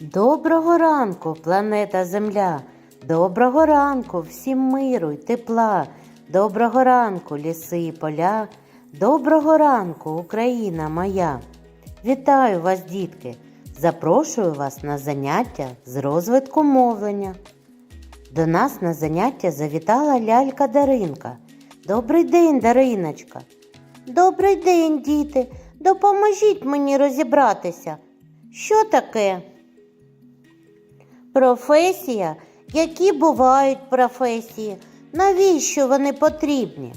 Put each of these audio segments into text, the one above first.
Доброго ранку, планета Земля. Доброго ранку, всім миру й тепла. Доброго ранку, ліси і поля. Доброго ранку, Україна моя. Вітаю вас, дітки! Запрошую вас на заняття з розвитку мовлення. До нас на заняття завітала лялька Даринка. Добрий день, Дариночка. Добрий день, діти. Допоможіть мені розібратися. Що таке? Професія? Які бувають професії? Навіщо вони потрібні?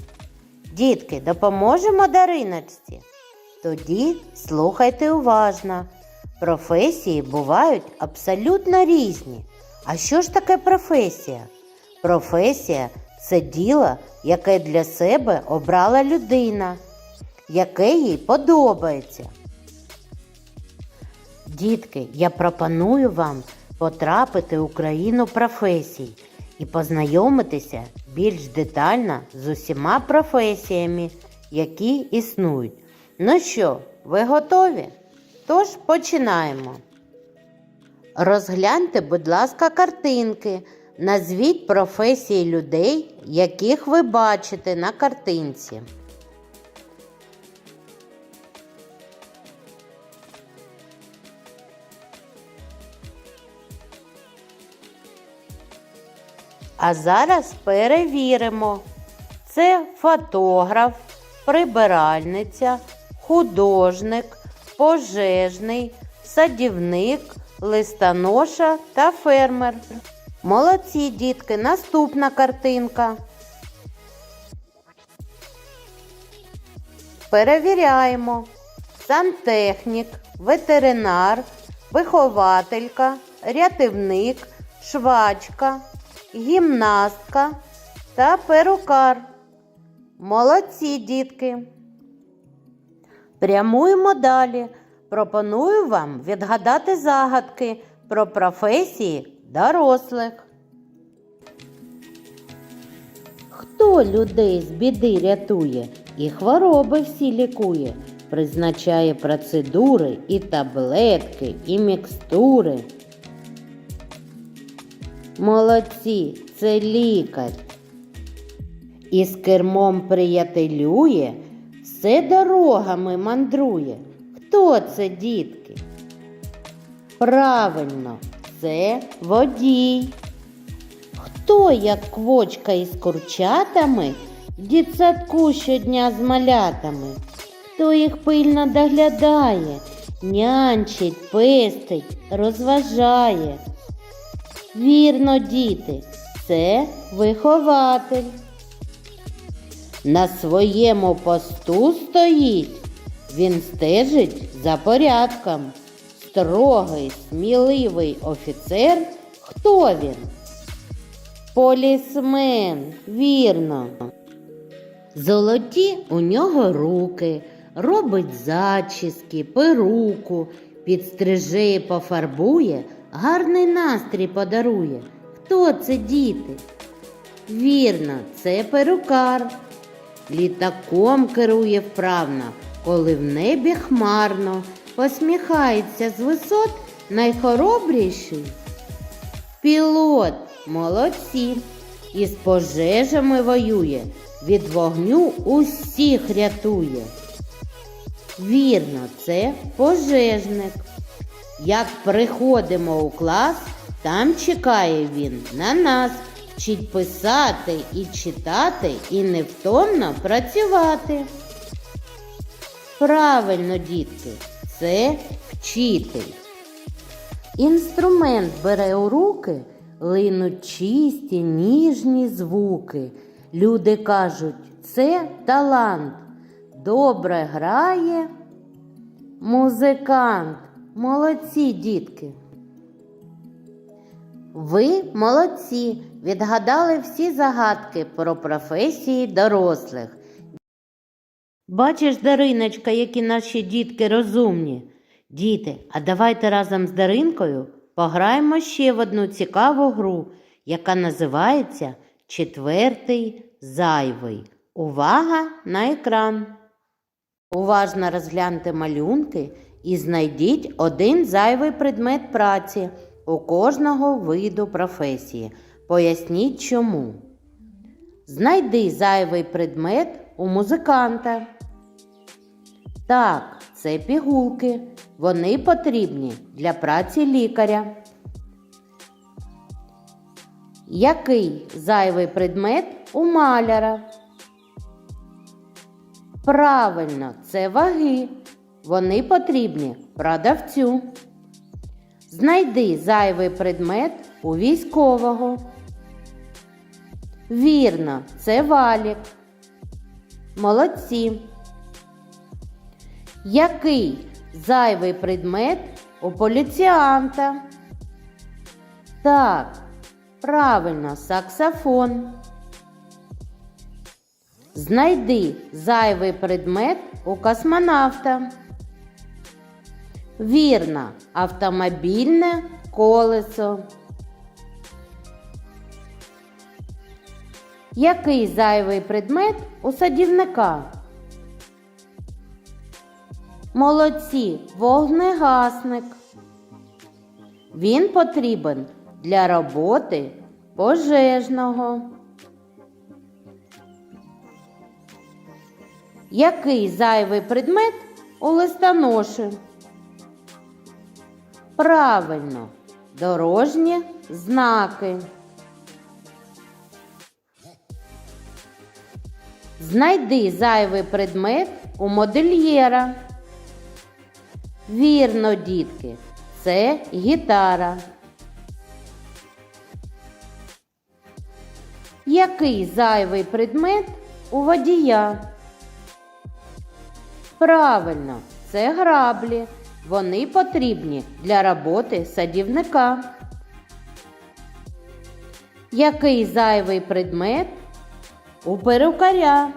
Дітки, допоможемо Дариночці? Тоді слухайте уважно. Професії бувають абсолютно різні. А що ж таке професія? Професія це діло, яке для себе обрала людина, яке їй подобається. Дітки, я пропоную вам потрапити у країну професій і познайомитися більш детально з усіма професіями, які існують. Ну що, ви готові? Тож починаємо. Розгляньте, будь ласка, картинки. Назвіть професії людей, яких ви бачите на картинці. А зараз перевіримо. Це фотограф, прибиральниця, художник, пожежний, садівник, листоноша та фермер. Молодці, дітки, наступна картинка. Перевіряємо. Сантехнік, ветеринар, вихователька, рятівник, швачка, гімнастка та перукар. Молодці, дітки. Прямуємо далі. Пропоную вам відгадати загадки про професії дорослих. Хто людей з біди рятує і хвороби всі лікує, призначає процедури і таблетки, і мікстури. Молодці, це лікар. І з кермом приятелює, все дорогами мандрує. Хто це, дітки? Правильно, це водій. Хто, як квочка із курчатами, дітсадку щодня з малятами? Хто їх пильно доглядає, нянчить, пестить, розважає? Вірно, діти, це вихователь. На своєму посту стоїть, він стежить за порядком. Строгий, сміливий офіцер. Хто він? Полісмен, вірно. Золоті у нього руки, робить зачіски, перуку, підстриже і пофарбує, гарний настрій подарує. Хто це діти? Вірно, це перукар. Літаком керує вправно, коли в небі хмарно, посміхається з висот найхоробріший. Пілот, молодці, із пожежами воює, від вогню усіх рятує. Вірно, це пожежник. Як приходимо у клас, там чекає він на нас, вчить писати і читати, і невтомно працювати. Правильно, дітки, це вчитель. Інструмент бере у руки, линуть чисті, ніжні звуки. Люди кажуть, це талант. Добре грає музикант. Молодці, дітки. Ви молодці, відгадали всі загадки про професії дорослих. Бачиш, Дариночка, які наші дітки розумні. Діти, а давайте разом з Даринкою пограємо ще в одну цікаву гру, яка називається Четвертий зайвий. Увага на екран! Уважно розгляньте малюнки і знайдіть один зайвий предмет праці у кожного виду професії. Поясніть чому. Знайди зайвий предмет у музиканта. Так, це пігулки. Вони потрібні для праці лікаря. Який зайвий предмет у маляра? Правильно, це ваги. Вони потрібні продавцю. Знайди зайвий предмет у військового. Вірно, це валік. Молодці. Який зайвий предмет у поліціанта? Так, правильно, саксофон. Знайди зайвий предмет у космонавта. Вірно, автомобільне колесо. Який зайвий предмет у садівника? Молодці, вогнегасник. Він потрібен для роботи пожежного. Який зайвий предмет у листоноші? Правильно, дорожні знаки. Знайди зайвий предмет у модельєра. Вірно, дітки, це гітара. Який зайвий предмет у водія? Правильно, це граблі. Вони потрібні для роботи садівника. Який зайвий предмет у перукаря?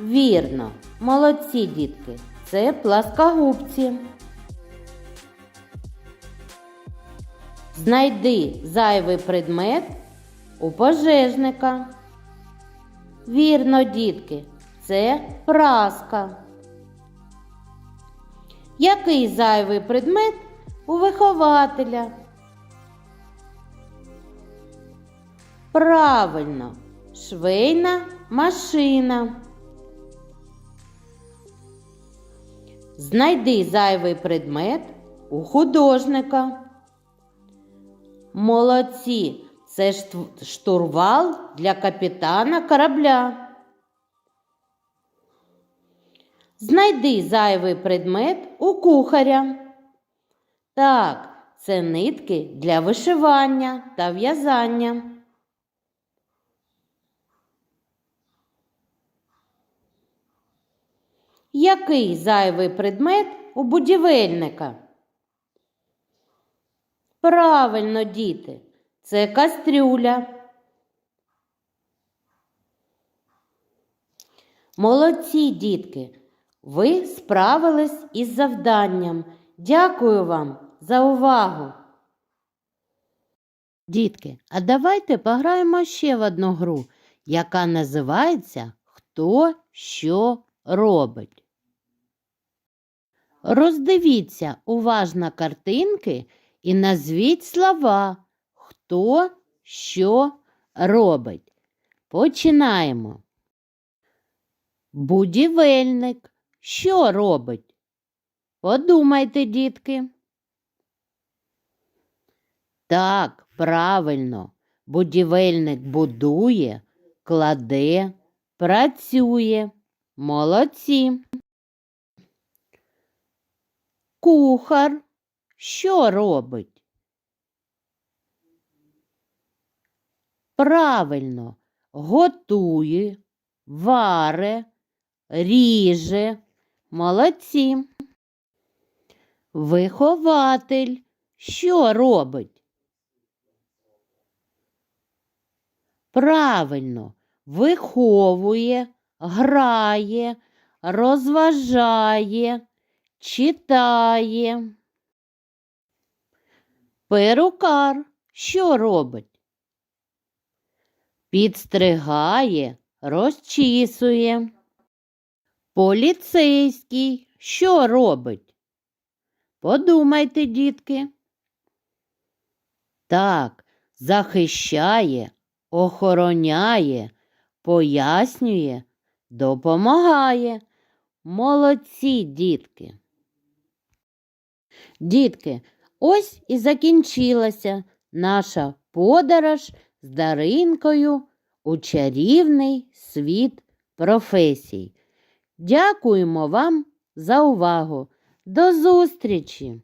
Вірно, молодці дітки, це пласкогубці. Знайди зайвий предмет у пожежника. Вірно, дітки, це праска. Який зайвий предмет у вихователя? Правильно, швейна машина. Знайди зайвий предмет у художника. Молодці, це штурвал для капітана корабля. Знайди зайвий предмет у кухаря. Так, це нитки для вишивання та в'язання. Який зайвий предмет у будівельника? Правильно, діти, це кастрюля. Молодці, дітки, ви справились із завданням. Дякую вам за увагу. Дітки, а давайте пограємо ще в одну гру, яка називається Хто що робить. Роздивіться уважно картинки і назвіть слова Хто що робить. Починаємо. Будівельник. Що робить? Подумайте, дітки. Так, правильно. Будівельник будує, кладе, працює. Молодці. Кухар. Що робить? Правильно, готує, варе, ріже. Молодці. Вихователь. Що робить? Правильно, виховує, грає, розважає, читає. Перукар що робить? Підстригає, розчісує. Поліцейський що робить? Подумайте, дітки. Так, захищає, охороняє, пояснює, допомагає. Молодці, дітки. Дітки, ось і закінчилася наша подорож з Даринкою у чарівний світ професій. Дякуємо вам за увагу. До зустрічі!